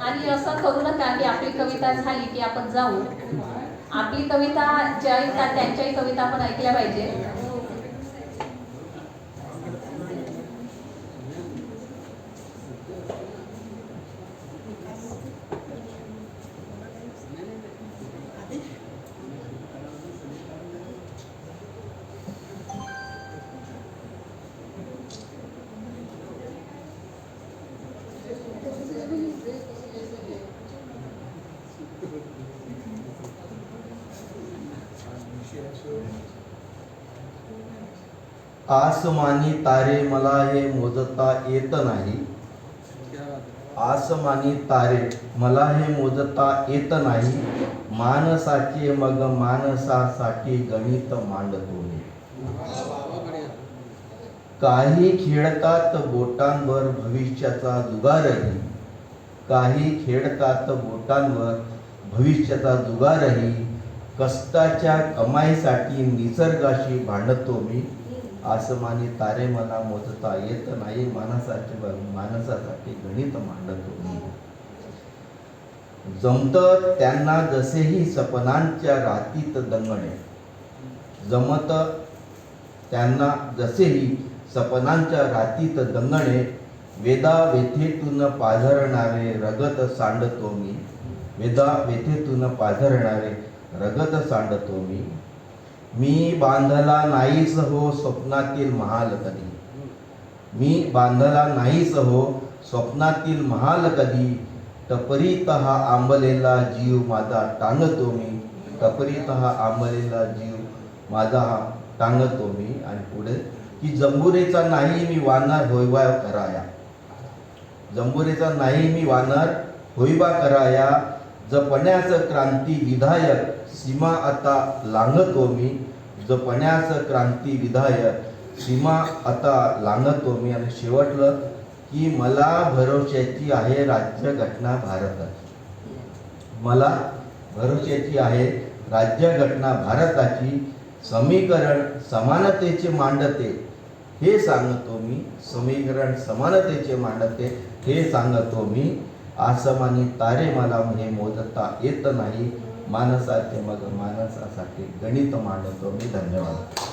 आणि असं करू नका की आपली कविता झाली की आपण जाऊ. आपली कविता ज्या त्यांच्याही कविता आपण ऐकल्या पाहिजे. आसमानी तारे मला हे मोजता येत नाही. आसमानी तारे मला हे मोजता येत नाही. मानसाचे मग मानसासाठी गणित मांडतो काही खेळतात बोटांवर भविष्याचा जुगारही. काही खेळतात बोटांवर भविष्याचा जुगारही कष्टाच्या कमाईसाठी निसर्गाशी भांडतो मी. आसमानी तारे मला मोजता येत नाही माणसाचे ब- माणसासाठी गणित मांडतो मी. जमत त्यांना जसेही सपनांच्या रातीत दंगणे. जमत त्यांना जसेही सपनांच्या रातीत दंगणे वेदा व्यथेतून पाझरणारे रगत सांडतो मी. वेदा व्यथेतून पाझरणारे रगत सांडतो मी. मी बांधला नाहीस हो स्वप्नातील महाल कधी मी बांधला नाहीस हो स्वप्नातील महाल कधी टपरीत हा आंबलेला जीव माझा टांगतो मी. टपरीत हा आंबलेला जीव माझा हा टांगतो मी. आणि पुढे की जंबुरेचा नाही मी वानर होयवाय कराया. जंबुरेचा नाही मी वानर होईबा कराया जपण्यास क्रांती विधायक सीमा आता लांघतो मी. जपण्यास क्रांती विधायक सीमा आता लांघतो मी. आणि शेवटलं की मला भरोश्याची आहे राज्य घटना भारताची मला भरोश्याची आहे राज्य घटना भारताची. समीकरण समानतेचे मांडते. हे सांगतो मी. समीकरण समानतेचे मांडते. हे सांगतो मी. आसमानी तारे मला हे मोजता येत नाही. माणसाचे मग माणसासाठी गणित मांडतो मी. धन्यवाद.